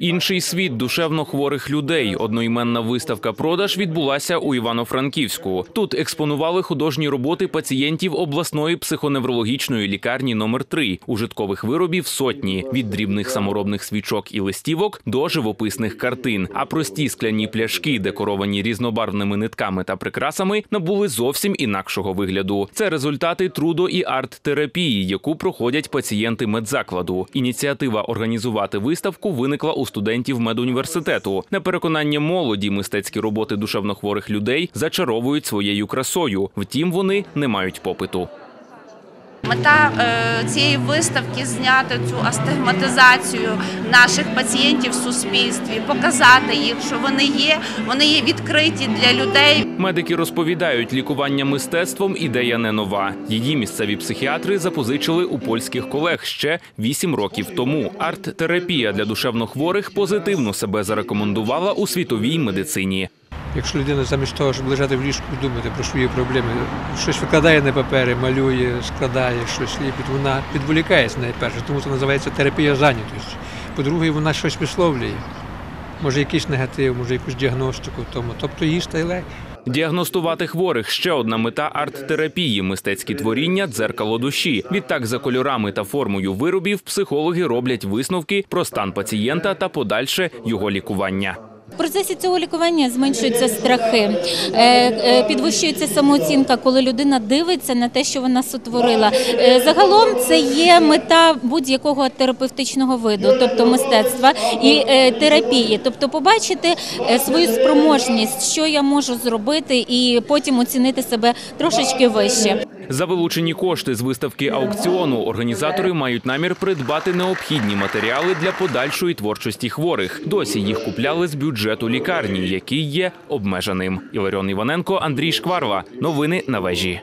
Інший світ душевно хворих людей. Одноіменна виставка продаж відбулася у Івано-Франківську. Тут експонували художні роботи пацієнтів обласної психоневрологічної лікарні номер 3 Ужиткових виробів сотні від дрібних саморобних свічок і листівок до живописних картин. А прості скляні пляшки, декоровані різнобарвними нитками та прикрасами, набули зовсім інакшого вигляду. Це результати трудо і арт-терапії, яку проходять пацієнти медзакладу. Ініціатива організувати виставку виникла у студентів медуніверситету. На переконання молоді мистецькі роботи душевнохворих людей зачаровують своєю красою. Втім, вони не мають попиту. Мета е, цієї виставки зняти цю астигматизацію наших пацієнтів в суспільстві, показати їх, що вони є, вони є відкриті для людей. Медики розповідають, лікування мистецтвом ідея не нова. Її місцеві психіатри запозичили у польських колег ще вісім років тому. Арт-терапія для душевнохворих позитивно себе зарекомендувала у світовій медицині. Якщо людина замість того, щоб лежати в ліжку думати про свої проблеми, щось викладає на папери, малює, складає, щось ліпить, вона відволікається найперше, тому це називається терапія зайнятості. По-друге, вона щось висловлює. Може, якийсь негатив, може, якусь діагностику тому. Тобто їй стає. Діагностувати хворих ще одна мета арт-терапії, мистецькі творіння, дзеркало душі. Відтак, за кольорами та формою виробів психологи роблять висновки про стан пацієнта та подальше його лікування. В процесі цього лікування зменшуються страхи, е, е, підвищується самооцінка, коли людина дивиться на те, що вона сотворила. Е, Загалом це є мета будь-якого терапевтичного виду, тобто мистецтва і терапії, тобто побачити свою спроможність, що я можу зробити, і потім оцінити себе трошечки вище. За вилучені кошти з виставки аукціону організатори мають намір придбати необхідні матеріали для подальшої творчості хворих. Досі їх купляли з бюджету лікарні, який є обмеженим. Іларіон Іваненко, Андрій Шкварва. Новини на вежі.